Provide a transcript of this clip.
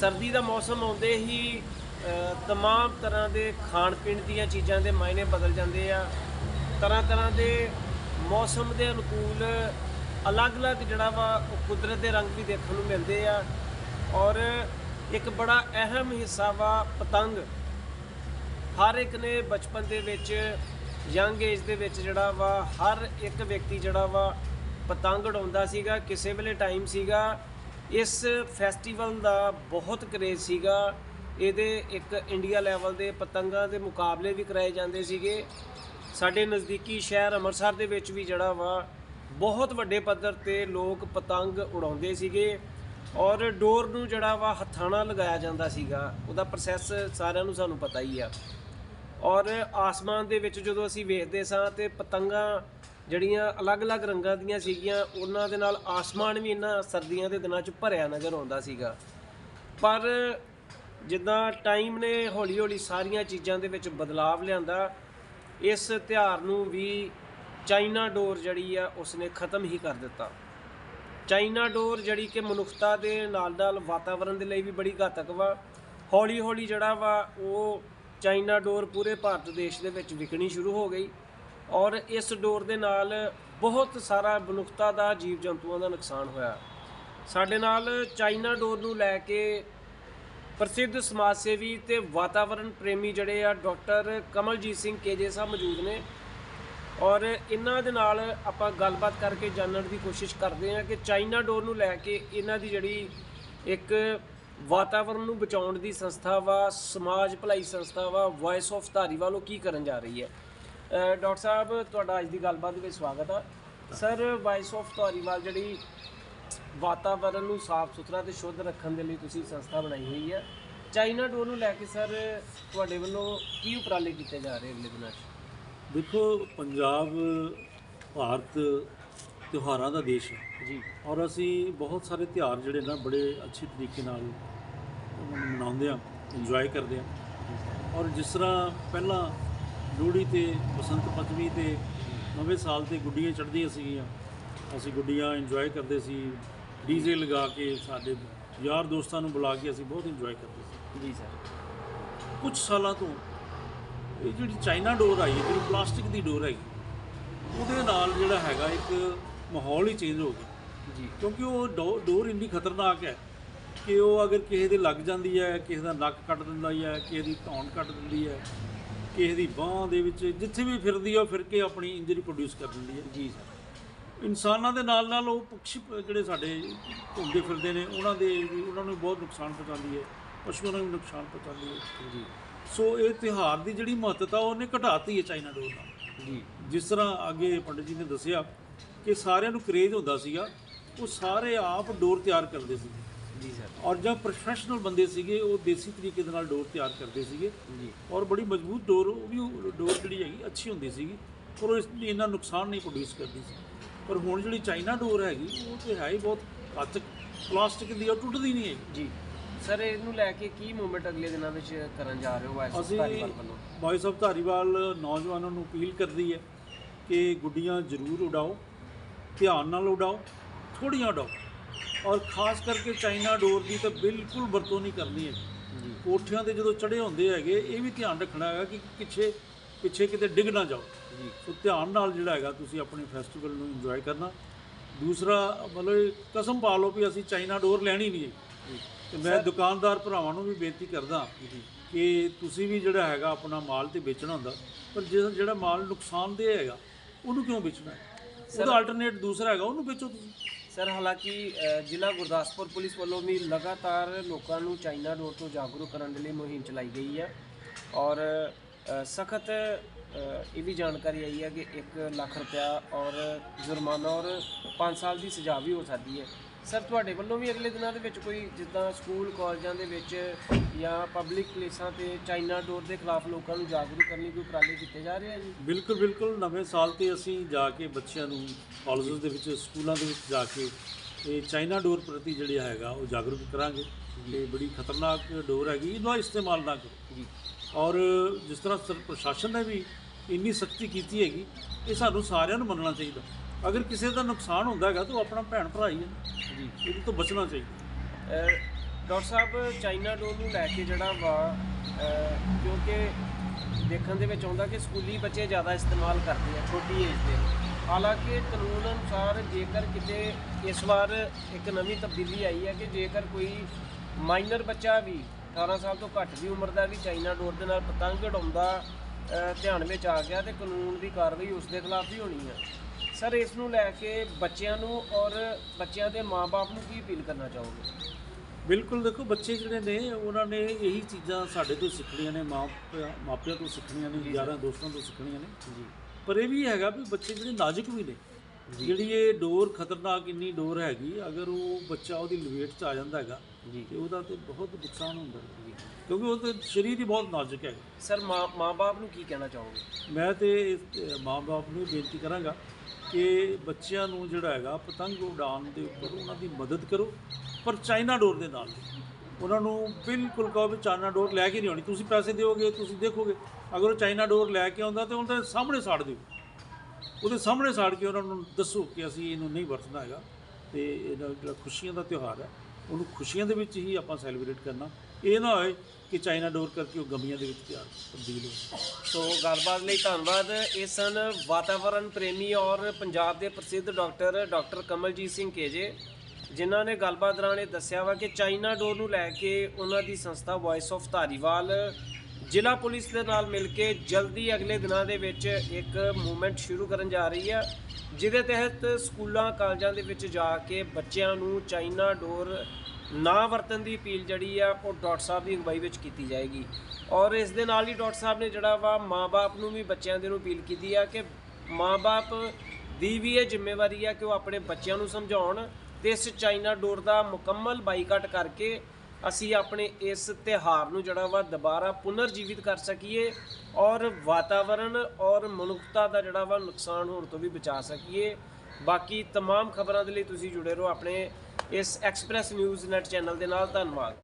ਸਰਦੀ ਦਾ ਮੌਸਮ ਆਉਂਦੇ ਹੀ ਤਮਾਮ ਤਰ੍ਹਾਂ ਦੇ ਖਾਣ ਪੀਣ ਦੀਆਂ ਚੀਜ਼ਾਂ ਦੇ ਮਾਇਨੇ ਬਦਲ ਜਾਂਦੇ ਆ। ਤਰ੍ਹਾਂ ਤਰ੍ਹਾਂ ਦੇ ਮੌਸਮ ਦੇ ਅਨੁਕੂਲ ਅਲੱਗ-ਅਲੱਗ ਜਿਹੜਾ ਵਾ, ਉਹ ਕੁਦਰਤ ਦੇ ਰੰਗ ਵੀ ਦੇਖਣ ਨੂੰ ਮਿਲਦੇ ਆ। ਔਰ ਇੱਕ ਬੜਾ ਅਹਿਮ ਹਿੱਸਾ ਵਾ ਪਤੰਗ। ਹਰ ਇੱਕ ਨੇ ਬਚਪਨ ਦੇ ਵਿੱਚ, ਯੰਗ ਏਜ ਦੇ ਵਿੱਚ ਜਿਹੜਾ ਵਾ, ਹਰ ਇੱਕ ਵਿਅਕਤੀ ਜਿਹੜਾ ਵਾ, ਪਤੰਗ ਉਡਾਉਂਦਾ ਸੀਗਾ, ਕਿਸੇ ਵੇਲੇ ਟਾਈਮ ਸੀਗਾ। ਇਸ ਫੈਸਟੀਵਲ ਦਾ ਬਹੁਤ ਕਰੇਜ਼ ਸੀਗਾ। ਇਹਦੇ ਇੱਕ ਇੰਡੀਆ ਲੈਵਲ ਦੇ ਪਤੰਗਾਂ ਦੇ ਮੁਕਾਬਲੇ ਵੀ ਕਰਾਏ ਜਾਂਦੇ ਸੀਗੇ। ਸਾਡੇ ਨਜ਼ਦੀਕੀ ਸ਼ਹਿਰ ਅੰਮ੍ਰਿਤਸਰ ਦੇ ਵਿੱਚ ਵੀ ਜਿਹੜਾ ਵਾ, ਬਹੁਤ ਵੱਡੇ ਪੱਧਰ ਤੇ ਲੋਕ ਪਤੰਗ ਉਡਾਉਂਦੇ ਸੀਗੇ ਔਰ ਡੋਰ ਨੂੰ ਜਿਹੜਾ ਵਾ ਹੱਥਾਂ ਨਾਲ ਲਗਾਇਆ ਜਾਂਦਾ ਸੀਗਾ। ਉਹਦਾ ਪ੍ਰੋਸੈਸ ਸਾਰਿਆਂ ਨੂੰ ਸਾਨੂੰ ਪਤਾ ਹੀ ਆ। ਔਰ ਆਸਮਾਨ ਦੇ ਵਿੱਚ ਜਦੋਂ ਅਸੀਂ ਵੇਖਦੇ ਸਾਂ ਤੇ ਪਤੰਗਾਂ ਜਿਹੜੀਆਂ ਅਲੱਗ-ਅਲੱਗ ਰੰਗਾਂ ਦੀਆਂ ਸੀਗੀਆਂ, ਉਹਨਾਂ ਦੇ ਨਾਲ ਆਸਮਾਨ ਵੀ ਇਹਨਾਂ ਸਰਦੀਆਂ ਦੇ ਦਿਨਾਂ 'ਚ ਭਰਿਆ ਨਜ਼ਰ ਆਉਂਦਾ ਸੀਗਾ। ਪਰ ਜਿੱਦਾਂ ਟਾਈਮ ਨੇ ਹੌਲੀ-ਹੌਲੀ ਸਾਰੀਆਂ ਚੀਜ਼ਾਂ ਦੇ ਵਿੱਚ ਬਦਲਾਵ ਲਿਆਂਦਾ, ਇਸ ਤਿਉਹਾਰ ਨੂੰ ਵੀ ਚਾਈਨਾ ਡੋਰ ਜਿਹੜੀ ਆ, ਉਸਨੇ ਖਤਮ ਹੀ ਕਰ ਦਿੱਤਾ। ਚਾਈਨਾ ਡੋਰ ਜਿਹੜੀ ਕਿ ਮਨੁੱਖਤਾ ਦੇ ਨਾਲ-ਨਾਲ ਵਾਤਾਵਰਣ ਦੇ ਲਈ ਵੀ ਬੜੀ ਘਾਤਕ ਵਾ। ਹੌਲੀ-ਹੌਲੀ ਜਿਹੜਾ ਵਾ, ਉਹ ਚਾਈਨਾ ਡੋਰ ਪੂਰੇ ਭਾਰਤ ਦੇਸ਼ ਦੇ ਵਿੱਚ ਵਿਕਣੀ ਸ਼ੁਰੂ ਹੋ ਗਈ। ਔਰ ਇਸ ਡੋਰ ਦੇ ਨਾਲ ਬਹੁਤ ਸਾਰਾ ਮਨੁੱਖਤਾ ਦਾ ਜੀਵ ਜੰਤੂਆਂ ਦਾ ਨੁਕਸਾਨ ਹੋਇਆ। ਸਾਡੇ ਨਾਲ ਚਾਈਨਾ ਡੋਰ ਨੂੰ ਲੈ ਕੇ ਪ੍ਰਸਿੱਧ ਸਮਾਜ ਸੇਵੀ ਤੇ ਵਾਤਾਵਰਣ ਪ੍ਰੇਮੀ ਜਿਹੜੇ ਆ, ਡਾਕਟਰ ਕਮਲਜੀਤ ਸਿੰਘ ਕੇਜੇ ਸਾਹਿਬ ਮੌਜੂਦ ਨੇ। ਔਰ ਇਹਨਾਂ ਦੇ ਨਾਲ ਆਪਾਂ ਗੱਲਬਾਤ ਕਰਕੇ ਜਾਣਨ ਦੀ ਕੋਸ਼ਿਸ਼ ਕਰਦੇ ਹਾਂ ਕਿ ਚਾਈਨਾ ਡੋਰ ਨੂੰ ਲੈ ਕੇ ਇਹਨਾਂ ਦੀ ਜਿਹੜੀ ਇੱਕ ਵਾਤਾਵਰਣ ਨੂੰ ਬਚਾਉਣ ਦੀ ਸੰਸਥਾ ਵਾ, ਸਮਾਜ ਭਲਾਈ ਸੰਸਥਾ ਵਾ ਵੌਇਸ ਆਫ ਧਾਰੀਵਾਲ ਉਹ ਕੀ ਕਰਨ ਜਾ ਰਹੀ ਹੈ। ਡਾਕਟਰ ਸਾਹਿਬ ਤੁਹਾਡਾ ਅੱਜ ਦੀ ਗੱਲਬਾਤ ਵਿੱਚ ਸਵਾਗਤ ਆ। ਸਰ ਵੌਇਸ ਆਫ ਧਾਰੀਵਾਲ ਜਿਹੜੀ ਵਾਤਾਵਰਣ ਨੂੰ ਸਾਫ਼ ਸੁਥਰਾ ਤੇ ਸ਼ੁੱਧ ਰੱਖਣ ਦੇ ਲਈ ਤੁਸੀਂ ਸੰਸਥਾ ਬਣਾਈ ਹੋਈ ਹੈ ਚਾਈਨਾ ਡੋਰ ਨੂੰ ਲੈ ਕੇ ਸਰ ਤੁਹਾਡੇ ਵੱਲੋਂ ਕੀ ਉਪਰਾਲੇ ਕੀਤੇ ਜਾ ਰਹੇ ਅਗਲੇ ਦਿਨਾਂ 'ਚ? ਦੇਖੋ ਪੰਜਾਬ ਭਾਰਤ ਤਿਉਹਾਰਾਂ ਦਾ ਦੇਸ਼ ਹੈ। ਜੀ। ਔਰ ਅਸੀਂ ਬਹੁਤ ਸਾਰੇ ਤਿਉਹਾਰ ਜਿਹੜੇ ਨਾ ਬੜੇ ਅੱਛੇ ਤਰੀਕੇ ਨਾਲ ਮਨਾਉਂਦੇ ਆ ਇੰਜੋਏ ਕਰਦੇ ਆ। ਔਰ ਜਿਸ ਤਰ੍ਹਾਂ ਪਹਿਲਾਂ ਲੋਹੜੀ ਤੇ ਬਸੰਤ ਪੰਚਮੀ ਤੇ ਨਵੇਂ ਸਾਲ ਤੇ ਗੁੱਡੀਆਂ ਚੜ੍ਹਦੀਆਂ ਸੀਗੀਆਂ। ਅਸੀਂ ਗੁੱਡੀਆਂ ਇੰਜੋਏ ਕਰਦੇ ਸੀ। ਡੀਜ਼ੇ ਲਗਾ ਕੇ ਸਾਡੇ ਯਾਰ ਦੋਸਤਾਂ ਨੂੰ ਬੁਲਾ ਕੇ ਅਸੀਂ ਬਹੁਤ ਇੰਜੋਏ ਕਰਦੇ ਸੀ। ਜੀ ਸਰ। ਕੁਝ ਸਾਲਾਂ ਤੋਂ ਇਹ ਜਿਹੜੀ ਚਾਈਨਾ ਡੋਰ ਆਈ ਹੈ ਜਿਹੜੀ ਪਲਾਸਟਿਕ ਦੀ ਡੋਰ ਹੈਗੀ ਉਹਦੇ ਨਾਲ ਜਿਹੜਾ ਹੈਗਾ ਇੱਕ ਮਾਹੌਲ ਹੀ ਚੇਂਜ ਹੋ ਗਿਆ। ਜੀ। ਕਿਉਂਕਿ ਉਹ ਡੋਰ ਇੰਨੀ ਖਤਰਨਾਕ ਹੈ ਕਿ ਉਹ ਅਗਰ ਕਿਸੇ ਦੇ ਲੱਗ ਜਾਂਦੀ ਹੈ ਕਿਸੇ ਦਾ ਨੱਕ ਕੱਟ ਦਿੰਦਾ ਹੈ ਕਿਸੇ ਦੀ ਧੌਣ ਕੱਟ ਦਿੰਦੀ ਹੈ ਕਿਸੇ ਦੀ ਬਾਹ ਦੇ ਵਿੱਚ ਜਿੱਥੇ ਵੀ ਫਿਰਦੀ ਹੈ ਉਹ ਫਿਰ ਕੇ ਆਪਣੀ ਇੰਜਰੀ ਪ੍ਰੋਡਿਊਸ ਕਰ ਦਿੰਦੀ ਹੈ ਜੀ ਸਰ। ਇਨਸਾਨਾਂ ਦੇ ਨਾਲ ਨਾਲ ਉਹ ਪੰਛੀ ਪ- ਜਿਹੜੇ ਸਾਡੇ ਘੁੰਮਦੇ ਫਿਰਦੇ ਨੇ ਉਹਨਾਂ ਦੇ ਵੀ ਉਹਨਾਂ ਨੂੰ ਬਹੁਤ ਨੁਕਸਾਨ ਪਹੁੰਚਾਉਂਦੀ ਹੈ ਪਸ਼ੂਆਂ ਨੂੰ ਵੀ ਨੁਕਸਾਨ ਪਹੁੰਚਾਉਂਦੀ ਹੈ। ਜੀ। ਸੋ ਇਹ ਤਿਉਹਾਰ ਦੀ ਜਿਹੜੀ ਮਹੱਤਤਾ ਉਹਨੇ ਘਟਾਤੀ ਹੈ ਚਾਈਨਾ ਡੋਰ ਨਾਲ। ਜੀ। ਜਿਸ ਤਰ੍ਹਾਂ ਅੱਗੇ ਪੰਡਿਤ ਜੀ ਨੇ ਦੱਸਿਆ ਕਿ ਸਾਰਿਆਂ ਨੂੰ ਕਰੇਜ਼ ਹੁੰਦਾ ਸੀਗਾ ਉਹ ਸਾਰੇ ਆਪ ਡੋਰ ਤਿਆਰ ਕਰਦੇ ਸੀ। ਜੀ ਸਰ। ਔਰ ਜਦ ਪ੍ਰੋਫੈਸ਼ਨਲ ਬੰਦੇ ਸੀਗੇ ਉਹ ਦੇਸੀ ਤਰੀਕੇ ਦੇ ਨਾਲ ਡੋਰ ਤਿਆਰ ਕਰਦੇ ਸੀਗੇ। ਜੀ। ਔਰ ਬੜੀ ਮਜ਼ਬੂਤ ਡੋਰ ਉਹ ਵੀ ਡੋਰ ਜਿਹੜੀ ਹੈਗੀ ਅੱਛੀ ਹੁੰਦੀ ਸੀਗੀ। ਪਰ ਉਹ ਇਸ ਇੰਨਾ ਨੁਕਸਾਨ ਨਹੀਂ ਪ੍ਰੋਡਿਊਸ ਕਰਦੀ ਸੀ। ਪਰ ਹੁਣ ਜਿਹੜੀ ਚਾਈਨਾ ਡੋਰ ਹੈਗੀ ਉਹ ਤੇ ਹੈ ਹੀ ਬਹੁਤ ਘਾਤਕ। ਪਲਾਸਟਿਕ ਦੀ ਉਹ ਟੁੱਟਦੀ ਨਹੀਂ ਹੈਗੀ। ਜੀ। ਸਰ ਇਹਨੂੰ ਲੈ ਕੇ ਕੀ ਮੂਵਮੈਂਟ ਅਗਲੇ ਦਿਨਾਂ ਵਿੱਚ ਕਰਨ ਜਾ ਰਹੇ ਹੋ ਵਾਇਸ ਅਸੀਂ ਧਾਰੀਵਾਲ ਵੱਲੋਂ? ਵੌਇਸ ਆਫ ਧਾਰੀਵਾਲ ਨੌਜਵਾਨਾਂ ਨੂੰ ਅਪੀਲ ਕਰਦੀ ਹੈ ਕਿ ਗੁੱਡੀਆਂ ਜ਼ਰੂਰ ਉਡਾਓ ਧਿਆਨ ਨਾਲ ਉਡਾਓ ਥੋੜੀਆਂ ਉਡਾਓ। ਔਰ ਖਾਸ ਕਰਕੇ ਚਾਈਨਾ ਡੋਰ ਦੀ ਤਾਂ ਬਿਲਕੁਲ ਵਰਤੋਂ ਨਹੀਂ ਕਰਨੀ ਹੈ। ਕੋਠਿਆਂ ਤੇ ਜਦੋਂ ਚੜੇ ਹੁੰਦੇ ਹੈਗੇ ਇਹ ਵੀ ਧਿਆਨ ਰੱਖਣਾ ਹੈਗਾ ਕਿ ਪਿੱਛੇ ਪਿੱਛੇ ਕਿਤੇ ਡਿੱਗ ਨਾ ਜਾਓ। ਜੀ। ਸੋ ਧਿਆਨ ਨਾਲ ਜਿਹੜਾ ਹੈਗਾ ਤੁਸੀਂ ਆਪਣੇ ਫੈਸਟੀਵਲ ਨੂੰ ਇੰਜੋਏ ਕਰਨਾ। ਦੂਸਰਾ ਮਤਲਬ ਕਸਮ ਪਾ ਲਓ ਵੀ ਅਸੀਂ ਚਾਈਨਾ ਡੋਰ ਲੈਣੀ ਨਹੀਂ ਹੈ। ਤੇ ਮੈਂ ਦੁਕਾਨਦਾਰ ਭਰਾਵਾਂ ਨੂੰ ਵੀ ਬੇਨਤੀ ਕਰਦਾ ਕਿ ਤੁਸੀਂ ਵੀ ਜਿਹੜਾ ਹੈਗਾ ਆਪਣਾ ਮਾਲ ਤੇ ਵੇਚਣਾ ਹੁੰਦਾ। ਪਰ ਜਿਹੜਾ ਜਿਹੜਾ ਮਾਲ ਨੁਕਸਾਨਦੇਹ ਹੈਗਾ ਉਹਨੂੰ ਕਿਉਂ ਵੇਚਣਾ? ਉਹਦਾ ਆਲਟਰਨੇਟ ਦੂਸਰਾ ਹੈਗਾ ਉਹਨੂੰ ਵੇਚੋ ਤੁਸੀਂ। ਸਰ, ਹਾਲਾਂਕਿ ਜ਼ਿਲ੍ਹਾ ਗੁਰਦਾਸਪੁਰ ਪੁਲਿਸ ਵੱਲੋਂ ਵੀ ਲਗਾਤਾਰ ਲੋਕਾਂ ਨੂੰ ਚਾਈਨਾ ਡੋਰ ਤੋਂ ਜਾਗਰੂਕ ਕਰਨ ਦੇ ਲਈ ਮੁਹਿੰਮ ਚਲਾਈ ਗਈ ਹੈ ਔਰ ਸਖਤ ਇਹ ਵੀ ਜਾਣਕਾਰੀ ਆਈ ਹੈ ਕਿ 1 ਲੱਖ ਰੁਪਇਆ ਔਰ ਜੁਰਮਾਨਾ ਔਰ 5 ਸਾਲ ਦੀ ਸਜ਼ਾ ਵੀ ਹੋ ਸਕਦੀ ਹੈ। ਸਰ ਤੁਹਾਡੇ ਵੱਲੋਂ ਵੀ ਅਗਲੇ ਦਿਨਾਂ ਦੇ ਵਿੱਚ ਕੋਈ ਜਿੱਦਾਂ ਸਕੂਲ ਕਾਲਜਾਂ ਦੇ ਵਿੱਚ ਜਾਂ ਪਬਲਿਕ ਪਲੇਸਾਂ ਤੇ ਚਾਈਨਾ ਡੋਰ ਦੇ ਖਿਲਾਫ ਲੋਕਾਂ ਨੂੰ ਜਾਗਰੂਕ ਕਰਨ ਲਈ ਕੋਈ ਉਪਰਾਲੇ ਕੀਤੇ ਜਾ ਰਹੇ ਆ ਜੀ? ਬਿਲਕੁਲ ਬਿਲਕੁਲ। ਨਵੇਂ ਸਾਲ ਤੇ ਅਸੀਂ ਜਾ ਕੇ ਬੱਚਿਆਂ ਨੂੰ ਕਾਲਜਸ ਦੇ ਵਿੱਚ ਸਕੂਲਾਂ ਦੇ ਵਿੱਚ ਜਾ ਕੇ ਇਹ ਚਾਈਨਾ ਡੋਰ ਪ੍ਰਤੀ ਜਿਹੜਾ ਹੈਗਾ ਉਹ ਜਾਗਰੂਕ ਕਰਾਂਗੇ। ਤੇ ਬੜੀ ਖਤਰਨਾਕ ਡੋਰ ਹੈਗੀ ਇਹਦਾ ਇਸਤੇਮਾਲ ਨਾ ਕਰੋ। ਜੀ। ਔਰ ਜਿਸ ਤਰ੍ਹਾਂ ਸਰ ਪ੍ਰਸ਼ਾਸਨ ਨੇ ਵੀ ਇੰਨੀ ਸਖਤੀ ਕੀਤੀ ਹੈਗੀ ਇਹ ਸਾਨੂੰ ਸਾਰਿਆਂ ਨੂੰ ਮੰਨਣਾ ਚਾਹੀਦਾ। ਅਗਰ ਕਿਸੇ ਦਾ ਨੁਕਸਾਨ ਹੁੰਦਾ ਹੈਗਾ ਤਾਂ ਉਹ ਆਪਣਾ ਭੈਣ ਭਰਾ ਹੀ ਹੈ। ਜੀ। ਇਹਦੇ ਤੋਂ ਬਚਣਾ ਚਾਹੀਦਾ। ਡਾਕਟਰ ਸਾਹਿਬ ਚਾਈਨਾ ਡੋਰ ਨੂੰ ਲੈ ਕੇ ਜਿਹੜਾ ਵਾ ਕਿਉਂਕਿ ਦੇਖਣ ਦੇ ਵਿੱਚ ਆਉਂਦਾ ਕਿ ਸਕੂਲੀ ਬੱਚੇ ਜ਼ਿਆਦਾ ਇਸਤੇਮਾਲ ਕਰਦੇ ਆ ਛੋਟੀ ਏਜ ਦੇ। ਹਾਲਾਂਕਿ ਕਾਨੂੰਨ ਅਨੁਸਾਰ ਜੇਕਰ ਕਿਤੇ ਇਸ ਵਾਰ ਇੱਕ ਨਵੀਂ ਤਬਦੀਲੀ ਆਈ ਹੈ ਕਿ ਜੇਕਰ ਕੋਈ ਮਾਈਨਰ ਬੱਚਾ ਵੀ 18 ਸਾਲ ਤੋਂ ਘੱਟ ਦੀ ਉਮਰ ਦਾ ਵੀ ਚਾਈਨਾ ਡੋਰ ਦੇ ਨਾਲ ਪਤੰਗ ਉਡਾਉਂਦਾ ਧਿਆਨ ਵਿੱਚ ਆ ਗਿਆ ਤੇ ਕਾਨੂੰਨ ਦੀ ਕਾਰਵਾਈ ਉਸ ਦੇ ਖਿਲਾਫ ਵੀ ਹੋਣੀ ਹੈ ਸਰ ਇਸ ਨੂੰ ਲੈ ਕੇ ਬੱਚਿਆਂ ਨੂੰ ਔਰ ਬੱਚਿਆਂ ਦੇ ਮਾਪੇ ਨੂੰ ਕੀ ਅਪੀਲ ਕਰਨਾ ਚਾਹੋਗੇ? ਬਿਲਕੁਲ ਦੇਖੋ ਬੱਚੇ ਜਿਹੜੇ ਨੇ ਉਹਨਾਂ ਨੇ ਇਹੀ ਚੀਜ਼ਾਂ ਸਾਡੇ ਤੋਂ ਸਿੱਖਣੀਆਂ ਨੇ ਮਾਪਿਆਂ ਤੋਂ ਸਿੱਖਣੀਆਂ ਨੇ ਯਾਰਾਂ ਦੋਸਤਾਂ ਤੋਂ ਸਿੱਖਣੀਆਂ ਨੇ। ਜੀ। ਪਰ ਇਹ ਵੀ ਹੈਗਾ ਵੀ ਬੱਚੇ ਜਿਹੜੇ ਨਾਜ਼ੁਕ ਵੀ ਨੇ ਜਿਹੜੀ ਇਹ ਡੋਰ ਖਤਰਨਾਕ ਇੰਨੀ ਡੋਰ ਹੈਗੀ ਅਗਰ ਉਹ ਬੱਚਾ ਉਹਦੀ ਲਵੇਟ 'ਚ ਆ ਜਾਂਦਾ ਹੈਗਾ ਜੀ। ਤੇ ਉਹਦਾ ਤੇ ਬਹੁਤ ਨੁਕਸਾਨ ਹੁੰਦਾ। ਹੈ ਕਿਉਂਕਿ ਉਹ ਤੇ ਸਰੀਰ ਹੀ ਬਹੁਤ ਨਾਜ਼ੁਕ ਹੈ। ਸਰ ਮਾਂ ਮਾਪੇ ਨੂੰ ਕੀ ਕਹਿਣਾ ਚਾਹੋਗੇ? ਮੈਂ ਤੇ ਇਸ ਮਾਂ-ਬਾਪ ਨੂੰ ਬੇਨਤੀ ਕਰਾਂਗਾ ਕਿ ਬੱਚਿਆਂ ਨੂੰ ਜਿਹੜਾ ਹੈਗਾ ਪਤੰਗ ਉਡਾਉਣ ਦੇ ਉੱਪਰ ਉਹਨਾਂ ਦੀ ਮਦਦ ਕਰੋ ਪਰ ਚਾਈਨਾ ਡੋਰ ਦੇ ਨਾਲ। ਉਹਨਾਂ ਨੂੰ ਬਿਲਕੁਲ ਕਹੋ ਵੀ ਚਾਈਨਾ ਡੋਰ ਲੈ ਕੇ ਨਹੀਂ ਆਉਣੀ। ਤੁਸੀਂ ਪੈਸੇ ਦਿਓਗੇ ਤੁਸੀਂ ਦੇਖੋਗੇ। ਅਗਰ ਉਹ ਚਾਈਨਾ ਡੋਰ ਲੈ ਕੇ ਆਉਂਦਾ ਤੇ ਉਹਨਾਂ ਦੇ ਸਾਹਮਣੇ ਸਾੜ ਦਿਓ। ਉਹਦੇ ਸਾਹਮਣੇ ਸਾੜ ਕੇ ਉਹਨਾਂ ਨੂੰ ਦੱਸੋ ਕਿ ਅਸੀਂ ਇਹਨੂੰ ਨਹੀਂ ਵਰਤਣਾ ਹੈਗਾ ਤੇ ਇਹਦਾ ਜਿਹੜਾ ਖੁਸ਼ੀਆਂ ਦਾ ਤਿਉਹਾਰ ਹੈ ਉਹਨੂੰ ਖੁਸ਼ੀਆਂ ਦੇ ਵਿੱਚ ਹੀ ਆਪਾਂ ਸੈਲੀਬ੍ਰੇਟ ਕਰਨਾ। ਇਹ ਨਾ ਹੋਏ ਕਿ ਚਾਈਨਾ ਡੋਰ ਕਰਕੇ ਉਹ ਗਮੀਆਂ ਦੇ ਵਿੱਚ ਤਿਆਰ ਤਬਦੀਲ ਹੋਵੇ ਸੋ ਗੱਲਬਾਤ ਲਈ ਧੰਨਵਾਦ। ਇਹ ਸਨ ਵਾਤਾਵਰਣ ਪ੍ਰੇਮੀ ਔਰ ਪੰਜਾਬ ਦੇ ਪ੍ਰਸਿੱਧ doctor doctor Kamaljit Singh KJ, ਜਿਨ੍ਹਾਂ ਨੇ ਗੱਲਬਾਤ ਦੌਰਾਨ ਇਹ ਦੱਸਿਆ ਵਾ ਕਿ ਚਾਈਨਾ ਡੋਰ ਨੂੰ ਲੈ ਕੇ ਉਹਨਾਂ ਦੀ ਸੰਸਥਾ ਵਾਇਸ ਆਫ ਧਾਰੀਵਾਲ ਜ਼ਿਲ੍ਹਾ ਪੁਲਿਸ ਦੇ ਨਾਲ ਮਿਲ ਕੇ ਜਲਦੀ ਅਗਲੇ ਦਿਨਾਂ ਦੇ ਵਿੱਚ ਇੱਕ ਮੂਵਮੈਂਟ ਸ਼ੁਰੂ ਕਰਨ ਜਾ ਰਹੀ ਹੈ ਜਿਹਦੇ ਤਹਿਤ ਸਕੂਲਾਂ, ਕਾਲਜਾਂ ਦੇ ਵਿੱਚ ਜਾ ਕੇ ਬੱਚਿਆਂ ਨੂੰ ਚਾਈਨਾ ਡੋਰ ਨਾ ਵਰਤਣ ਦੀ ਅਪੀਲ ਜਿਹੜੀ ਆ ਉਹ ਡਾਕਟਰ ਸਾਹਿਬ ਦੀ ਅਗਵਾਈ ਵਿੱਚ ਕੀਤੀ ਜਾਏਗੀ ਔਰ ਇਸ ਦੇ ਨਾਲ ਹੀ ਡਾਕਟਰ ਸਾਹਿਬ ਨੇ ਜਿਹੜਾ ਵਾ ਮਾਪੇ ਨੂੰ ਵੀ ਬੱਚਿਆਂ ਦੇ ਨੂੰ ਅਪੀਲ ਕੀਤੀ ਆ ਕਿ ਮਾਪੇ ਦੀ ਵੀ ਇਹ ਜ਼ਿੰਮੇਵਾਰੀ ਆ ਕਿ ਉਹ ਆਪਣੇ ਬੱਚਿਆਂ ਨੂੰ ਸਮਝਾਉਣ ਤੇ ਇਸ ਚਾਈਨਾ ਡੋਰ ਦਾ ਮੁਕੰਮਲ ਬਾਈਕਾਟ ਕਰਕੇ ਅਸੀਂ ਆਪਣੇ ਇਸ ਤਿਹਾਰ ਨੂੰ ਜਿਹੜਾ ਵਾ ਦੁਬਾਰਾ ਪੁਨਰ ਜੀਵਿਤ ਕਰ ਸਕੀਏ ਔਰ ਵਾਤਾਵਰਣ ਔਰ ਮਨੁੱਖਤਾ ਦਾ ਜਿਹੜਾ ਵਾ ਨੁਕਸਾਨ ਹੋਣ ਤੋਂ ਵੀ ਬਚਾ ਸਕੀਏ ਬਾਕੀ तमाम ਖਬਰਾਂ ਦੇ ਲਈ ਤੁਸੀਂ ਜੁੜੇ ਰਹੋ ਆਪਣੇ ਇਸ ਐਕਸਪ੍ਰੈਸ ਨਿਊਜ਼ ਨੈਟ ਚੈਨਲ ਦੇ ਨਾਲ ਧੰਨਵਾਦ।